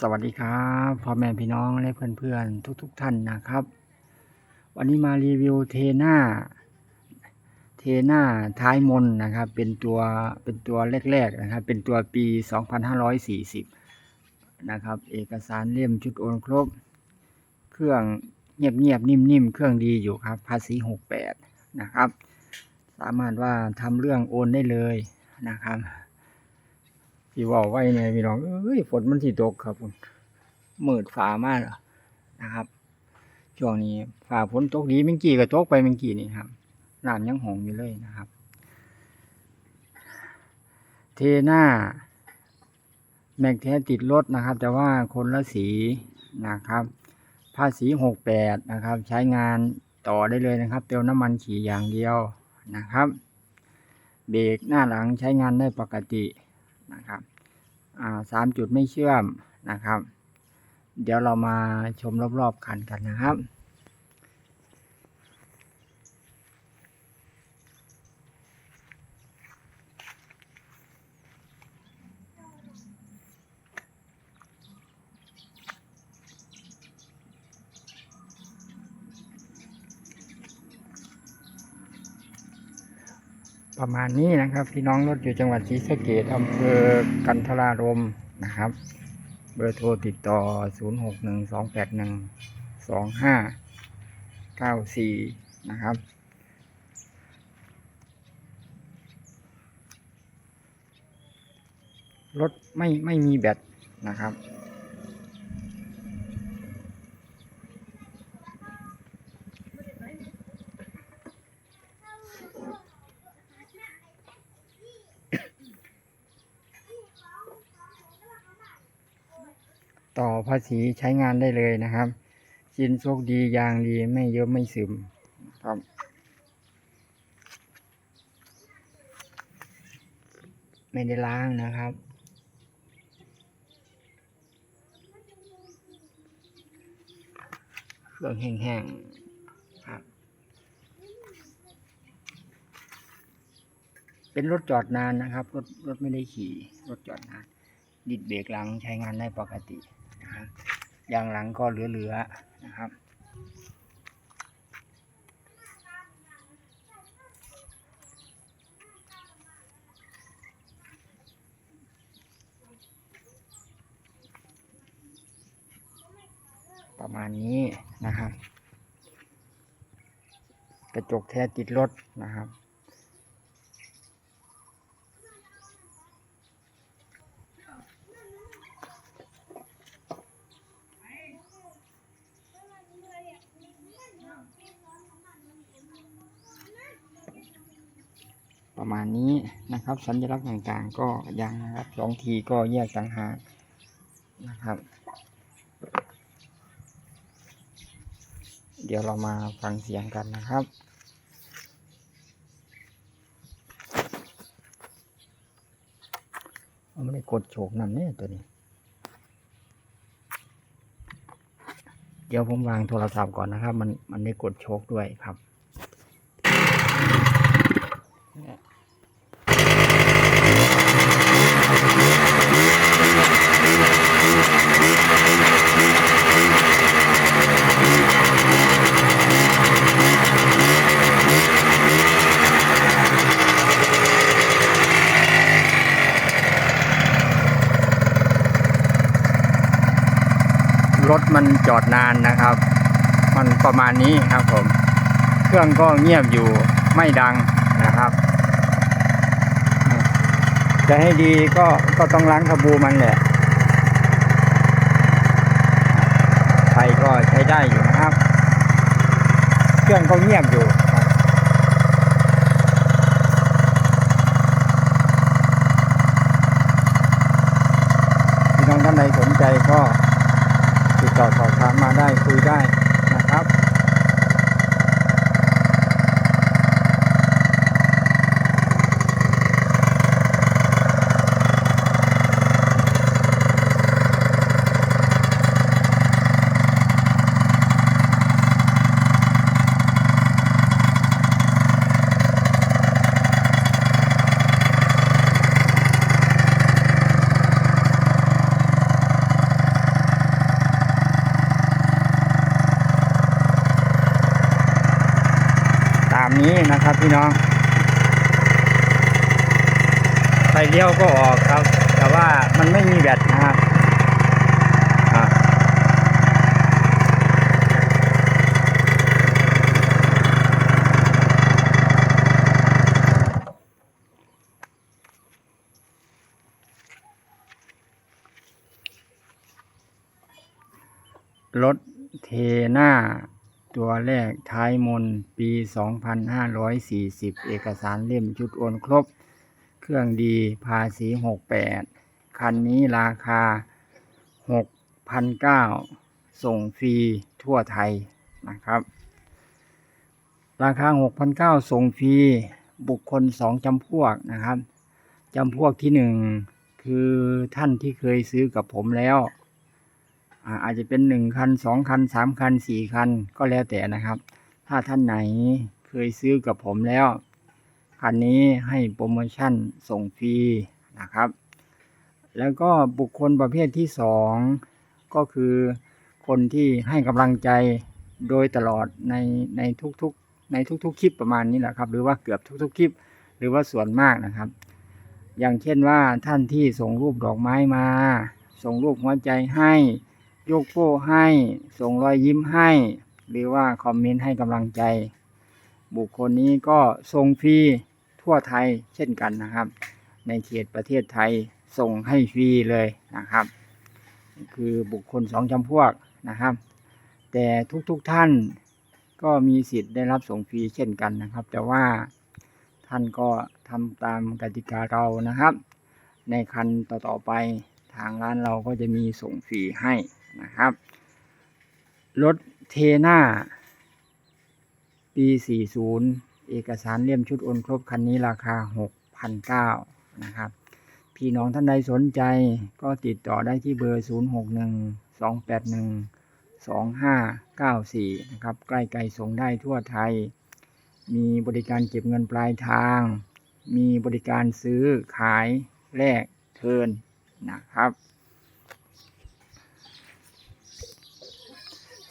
สวัสดีครับพ่อแม่พี่น้องและเพื่อนๆทุกๆทท่านนะครับ วันนี้มารีวิวเทน่าเทน่าท้ายมนนะครับ เป็นตัวเป็นตัวแรกๆนะครับ เป็นตัวปี 2540 นะครับ เอกสารเล่มชุดโอนครบ เครื่องเงียบๆนิ่มๆ เครื่องดีอยู่ครับ ภาษี 68 นะครับ สามารถว่าทำเรื่องโอนได้เลยนะครับ ที่ว่าไว้เนี่ยพี่น้องเอ้ยฝนมันสิตกครับผมมืดฟ้ามากนะครับช่วงนี้ฝ่าฝนตกดีเมื่อกี้ก็ตกไปเมื่อกี้นี่ครับน้ำยังหงอยู่เลยนะครับ เทหน้าแม็กแท้ติดรถนะครับ แต่ว่าคนละสีนะครับภาษีหกแปดนะครับ ใช้งานต่อได้เลยนะครับ เติมน้ำมันขี่อย่างเดียวนะครับ เบรกหน้าหลังใช้งานได้ปกตินะครับ สามจุดไม่เชื่อมนะครับ เดี๋ยวเรามาชมรอบๆคันกันนะครับ ประมาณนี้นะครับ พี่น้องรถอยู่จังหวัดศรีสะเกดอำเภอกันทรารมนะครับ เบอร์โทรติดต่อ 0 6 1 2 8 1 2 5 9 4 นะครับ รถไม่ไม่มีแบตนะครับ ต่อภาษีใช้งานได้เลยนะครับชิ้นโชคดียางดีไม่เยอะไม่ซึมครับไม่ได้ล้างนะครับเครื่องแห้งๆครับ เป็นรถจอดนานนะครับ รถรถไม่ได้ขี่ รถจอดนาน ดิดเบรกหลังใช้งานได้ปกติ ยางหลังก็เหลือๆนะครับ ประมาณนี้นะครับ กระจกแท้ติดรถนะครับ ประมาณนี้นะครับ สัญลักษณ์ต่างๆ ก็ยังนะครับสองทีก็แยกต่างหากนะครับ เดี๋ยวเรามาฟังเสียงกันนะครับไม่ได้กดโฉกนั่นเนี่ยตัวนี้ เดี๋ยวผมวางโทรศัพท์ก่อนนะครับ มันมันได้กดโชกด้วยครับ ร ถมันจอดนานนะครับ มันประมาณนี้ครับผม เครื่องก็เงียบอยู่ไม่ดังนะครับ จะให้ดีก็ก็ต้องล้างทบูมันแหละไฟก็ใช้ได้อยู่นะครับ เครื่องก็เงียบอยู่ครับพี่น้องท่านใดสนใจก็ ต่อสอบถามมาได้คุยได้ ก็ออกครับ แต่ว่ามันไม่มีแบตนะครับอะรถเทน่าตัวแรกท้ายมน ปี 2540 เอกสารเล่มชุดโอนครบ เครื่องดีภาษี68คันนี้ราคา6,900ส่งฟรีทั่วไทยนะครับ ราคา6,900ส่งฟรีบุคคล2จำพวกนะครับจำพวกที่1คือท่านที่เคยซื้อกับผมแล้วอาจจะเป็น1คัน2คัน3คัน4คันก็แล้วแต่นะครับ ถ้าท่านไหนเคยซื้อกับผมแล้ว คันนี้ให้โปรโมชั่นส่งฟรีนะครับ แล้วก็บุคคลประเภทที่สองก็คือคนที่ให้กำลังใจโดยตลอดในในทุกๆในทุกๆคลิปประมาณนี้แหละครับ หรือว่าเกือบทุกๆคลิป หรือว่าส่วนมากนะครับ อย่างเช่นว่าท่านที่ส่งรูปดอกไม้มา ส่งรูปหัวใจให้ยกโป้ให้ ส่งรอยยิ้มให้ หรือว่าคอมเมนต์ให้กำลังใจ บุคคลนี้ก็ส่งฟรี ทั่วไทยเช่นกันนะครับ ในเขตประเทศไทยส่งให้ฟรีเลยนะครับ คือบุคคลสองจำพวกนะครับ แต่ทุกๆทท่านก็มีสิทธิ์ได้รับส่งฟรีเช่นกันนะครับ แต่ว่าท่านก็ทำตามกติกาเรานะครับ ในคันต่อๆไปทางร้านเราก็จะมีส่งฟรีให้นะครับรถเทน่าปี 40 เอกสารเล่มชุดโอนครบคันนี้ราคา 6,900นะครับ พี่น้องท่านใดสนใจก็ติดต่อได้ที่เบอร์ 061 281 2594 นะครับ ใกล้ไกลส่งได้ทั่วไทย มีบริการเก็บเงินปลายทาง มีบริการซื้อขายแลกเทินนะครับ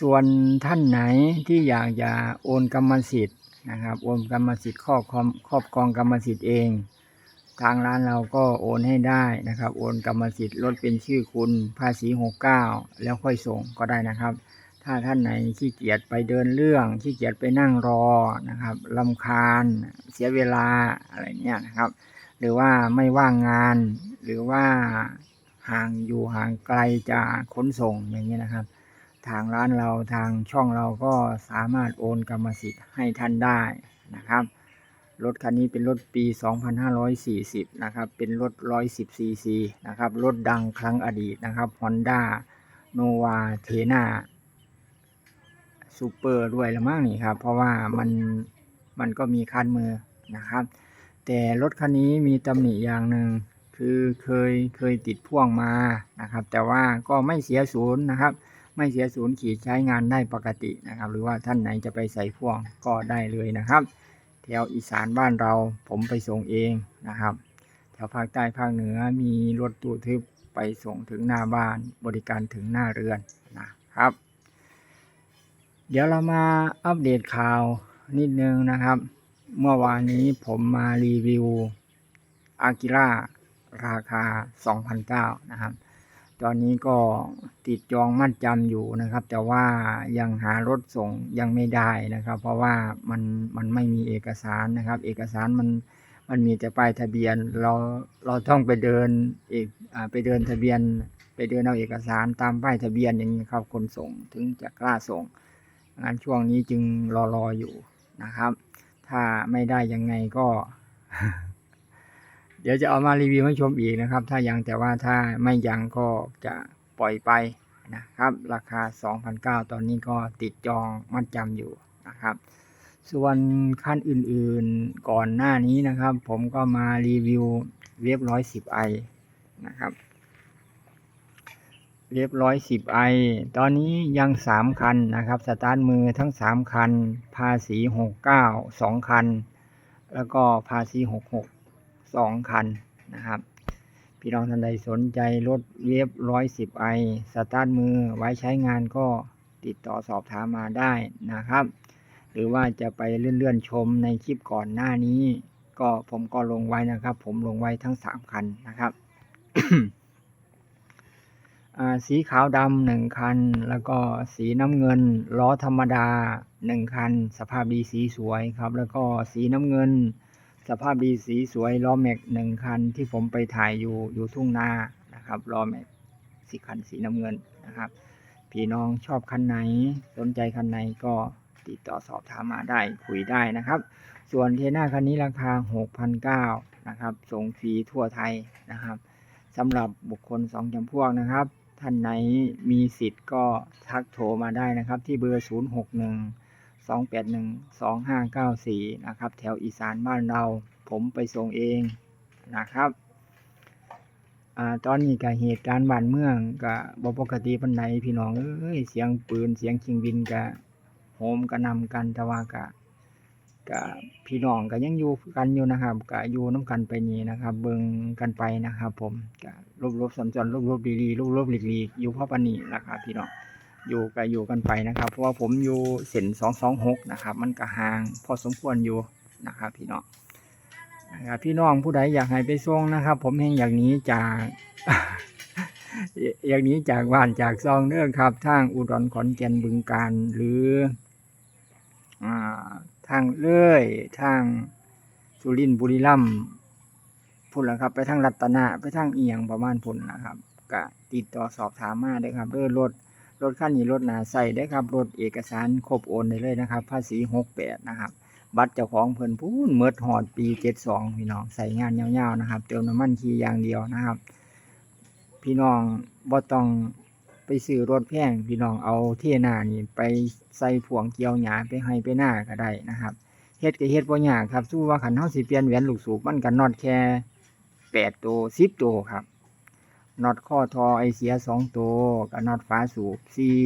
ส่วนท่านไหนที่อยากจะโอนกรรมสิทธิ์ นะครับโอนกรรมสิทธิ์ครอบครองครอบครองกรรมสิทธิ์เอง ทางร้านเราก็โอนให้ได้นะครับ โอนกรรมสิทธิ์ลดเป็นชื่อคุณภาษี69 แล้วค่อยส่งก็ได้นะครับ ถ้าท่านไหนขี้เกียจไปเดินเรื่องขี้เกียจไปนั่งรอนะครับลำคาญเสียเวลาอะไรเนี่ยนะครับ หรือว่าไม่ว่างงาน หรือว่าห่างอยู่ห่างไกลจากขนส่งอย่างนี้ยนะครับ ทางร้านเราทางช่องเราก็สามารถโอนกรรมสิทธิ์ให้ท่านได้นะครับ รถคันนี้เป็นรถปี 2540 นะครับ เป็นรถ 110 ซีซีนะครับ รถดังครั้งอดีตนะครับ Honda Nova t e n a Super ด้วยละมั้งนี่ครับ เพราะว่ามันมันก็มีคันมือนะครับ แต่รถคันนี้มีตำหนิอย่างหนึ่งคือเคยเคยติดพ่วงมานะครับ แต่ว่าก็ไม่เสียศูนย์นะครับ ไม่เสียศูนย์ขี่ใช้งานได้ปกตินะครับ หรือว่าท่านไหนจะไปใส่พ่วงก็ได้เลยนะครับ แถวอีสานบ้านเราผมไปส่งเองนะครับ แถวภาคใต้ภาคเหนือมีรถตู้ทึบไปส่งถึงหน้าบ้านบริการถึงหน้าเรือนนะครับ เดี๋ยวเรามาอัปเดตข่าวนิดนึงนะครับ เมื่อวานนี้ผมมารีวิวอากิระราคา 2,009นะครับ ตอนนี้ก็ติดจองมัดจำอยู่นะครับ แต่ว่ายังหารถส่งยังไม่ได้นะครับ เพราะว่ามันมันไม่มีเอกสารนะครับ เอกสารมันมันมีแต่ป้ายทะเบียนเราเราต้องไปเดินเอกไปเดินทะเบียน ไปเดินเอาเอกสารตามป้ายทะเบียนอย่างนี้ครับคนส่งถึงจะกล้าส่งงานช่วงนี้จึงรอรออยู่นะครับ ถ้าไม่ได้ยังไงก็ ดี๋ยวจะเอามารีวิวให้ชมอีกนะครับ ถ้ายังแต่ว่าถ้าไม่ยังก็จะปล่อยไปนะครับ ราคา 2,009 ตอนนี้ก็ติดจองมัดจำอยู่นะครับ ส่วนขั้นอื่นๆก่อนหน้านี้นะครับ ผมก็มารีวิวเว็บร้อยสิบไอนะครับเรียบร้อยสิบไอ ตอนนี้ยังสามคันนะครับ สตาร์ทมือทั้งสามคัน ภาษีหกเก้าสองคัน แล้วก็ภาษีหกหก สองคันนะครับ พี่น้องท่านใดสนใจรถเวฟร้อยสิบไอสตาร์ทมือไว้ใช้งานก็ติดต่อสอบถามมาได้นะครับ หรือว่าจะไปเลื่อนๆชมในคลิปก่อนหน้านี้ ก็ผมก็ลงไว้นะครับ ผมลงไว้ทั้งสามคันนะครับสีขาวดำหนึ่งคัน แล้วก็สีน้ำเงิน ล้อธรรมดาหนึ่งคัน สภาพดีสีสวยครับ แล้วก็สีน้ำเงิน สภาพดีสีสวยล้อแม็กหนึ่งคันที่ผมไปถ่ายอยู่อยู่ทุ่งนานะครับล้อแม็กสีคันสีน้ำเงินนะครับพี่น้องชอบคันไหนสนใจคันไหนก็ติดต่อสอบถามมาได้คุยได้นะครับ ส่วนเทน่าคันนี้ราคา 6,900นะครับส่งฟรีทั่วไทยนะครับสำหรับบุคคลสองจำพวกนะครับ ท่านไหนมีสิทธิ์ก็ทักโทรมาได้นะครับ ที่เบอร์ 061 281 2594 นะครับ แถวอีสานบ้านเรา ผมไปส่งเองนะครับอตอนนี้กับเหตุการณ์บ้านเมืองกับบปกติปันไหนพี่น้องเอ้ยเสียงปืนเสียงชิงบินกะโหมกระนำกันแต่ว่ากะกะพี่น้องก็ยังอยู่กันอยู่นะครับกะอยู่น้ำกันไปนี่นะครับ เบิ่งกันไปนะครับ ผมกะรบรบๆสันจรรบรบๆดีๆรบรบๆหลีกๆอยู่เพราะปานนี้นะครับพี่น้อง อยู่ก็อยู่กันไปนะครับเพราะว่าผมอยู่เส้นสองสองหกนะครับ มันก็ห่างพอสมควรอยู่นะครับพี่น้องนะครับพี่น้องผู้ใดอยากให้ไปส่งนะครับ ผมเองอย่างนี้จากอย่างนี้จากบ้านจากซองเนื้อครับทางอุดรขอนแก่นบึงการหรืออาทางเลื่อยทางสุรินทร์บุรีรัมย์พุ่นละครับ ไปทางรัตนะไปทางเอียงประมาณพุ่นนะครับก็ติดต่อสอบถามมาได้ครับเรื่องรถ รถคันนี้รถหนาใส่ได้ครับ รถเอกสารครบโอนได้เลยนะครับ ภาษีหกแปดนะครับ บัตรเจ้าของเพิ่นพูนเมิดหอดปีเจ็ดสองพี่น้องใส่งานยาวๆนะครับ เติมน้ำมันคีอย่างเดียวนะครับ พี่น้องบ่ต้องไปซื้อรถแพงพี่น้องเอาเที่หน้านี่ไปใส่ผวงเกี่ยวหญ้าไปให้ไปหน้าก็ได้นะครับเฮ็ดก็เฮ็ดบ่ยากครับสู้ว่าคันเฮาสิเปลี่ยนแหวนลูกสูบมันก็น็อตแค่8ตัว10ตัวครับ น็อตข้อทอไอเสีย2ตัวกับน็อตฝาสูบ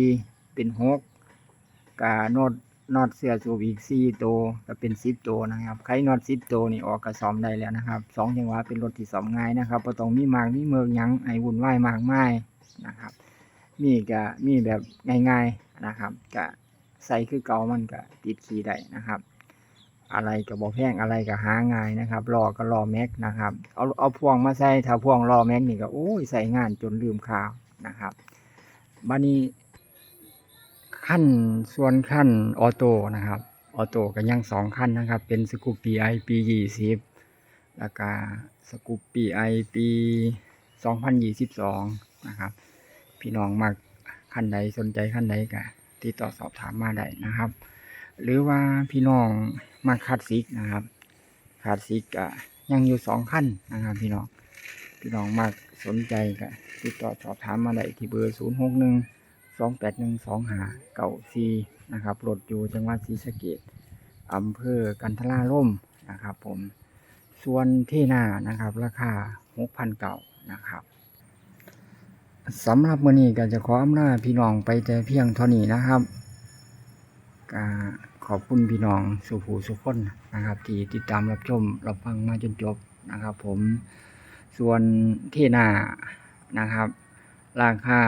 4เป็น6กับน็อตน็อตเสื้อสูบอีก4ตัวก็เป็น10ตัวนะครับใครน็อต10ตัวนี่ออกก็ซ่อมได้แล้วนะครับสองจังหวะเป็นรถที่ซ่อมง่ายนะครับบ่ต้องมีมากมีเมืองยังให้วุ่นวายมากไมายนะครับ มีก็มีแบบง่ายๆนะครับก็ใส่คือเก่ามันก็ติดขีได้นะครับ อะไรก็บ่แพงอะไรก็หาง่ายนะครับล้อก็ล้อแม็กนะครับ เอาเอาพวงมาใส่ถ้าพวงล้อแม็กนี่ก็โอ้ยใส่งานจนลืมข่าวนะครับบัดนี้ขั้นส่วนขั้นออโต้นะครับออโต้ก็ยังสองขั้นนะครับ เป็นสกูปปีไอปียี่สิบแล้วก็สกูปปีไอปีสองพันยี่สิบสองนะครับ พี่น้องมากขั้นใดสนใจขั้นใดก็ติดต่อสอบถามมาได้นะครับ หรือว่าพี่น้องมาคาดซิกนะครับ คาดซิกก็ยังอยู่สองขั้นนะครับ พี่น้อง พี่น้องมากสนใจก็ติดต่อสอบถามมาได้ที่เบอร์ศูนย์หกหนึ่งสองแปดหนึ่งสองหาเก่าซีนะครับรถอยู่จังหวัดศรีสะเกดอำเภอกันทราล่มนะครับ ผม ส่วนเทนานะครับ ราคาหกพันเก่านะครับสำหรับมื้อนี้ก็จะขออำลาพี่น้องไปแต่เพียงเท่านี้นะครับก็ ขอบคุณพี่น้องสุภูสุคนนะครับ ที่ติดตามรับชมรับฟังมาจนจบนะครับ ผมส่วนเทนานะครับ ราคา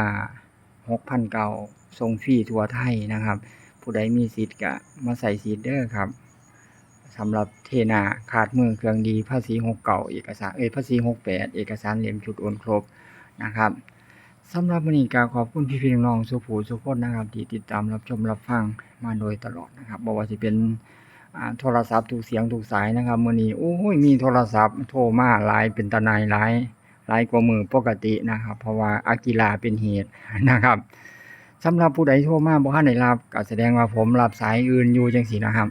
6,000เก่าส่งฟรีทัวไทยนะครับ ผู้ใดมีสิทธิ์ก็มาใส่สิทธิ์เด้อครับสำหรับเทนาขาดมือเครื่องดีภาษี6เก่าเอกสารเอ้ยภาษี68เอกสารเหลี่ยมชุดโอนครบนะครับสำหรับวันนี้ก็ขอบคุณพี่พี่น้องๆสุภูสุคนนะครับ ที่ติดตามรับชมรับฟัง มาโดยตลอดนะครับบอกว่าจะเป็นโทรศัพท์ทุกเสียงทุกสายนะครับมื่อนี้โอ้ยมีโทรศัพท์โทรมาหลายเป็นตะนายหลายหลายกว่ามือปกตินะครับ เพราะว่าอากิลาเป็นเหตุนะครับสำหรับผู้ใดโทรมาบ่ทันได้รับก็แสดงว่าผมรับสายอื่นอยู่จังซี่นะครับ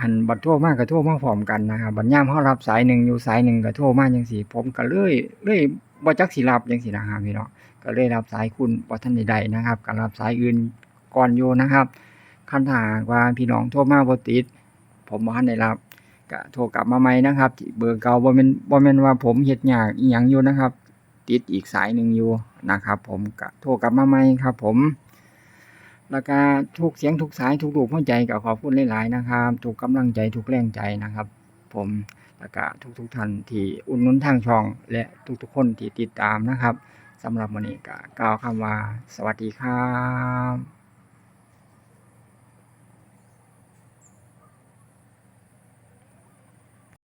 อันบัดโทรมาก็โทรมาพร้อมกันนะครับบัดยามเฮารับสายหนึ่งอยู่สายหนึ่งก็โทรมาจังซี่ผมก็เลยเลยบ่จักสิรับจังซี่นะครับพี่น้องก็เลยรับสายคุณปทันใดๆนะครับก็รับสายอื่นก่อนอยู่นะครับ คันถากว่าพี่น้องโทรมาบ่ติด ผมบ่ทันได้รับก็โทรกลับมาใหม่นะครับ เบอร์เก่าบ่แม่นบ่แม่นว่าผมเฮ็ดยากอีหยังอยู่นะครับ ติดอีกสายหนึ่งอยู่นะครับ ผมก็โทรกลับมาใหม่ครับ ผมแล้วก็ทุกเสียงทุกสายทุกรูปหัวใจก็ขอบคุณหลายๆนะครับทุกกำลังใจทุกแรงใจนะครับ ผมแล้วก็ทุกๆท่านที่อุดหนุนทางช่อง และทุกๆคนที่ติดตามนะครับสำหรับวันนี้ก็กล่าวคำว่า สวัสดีครับ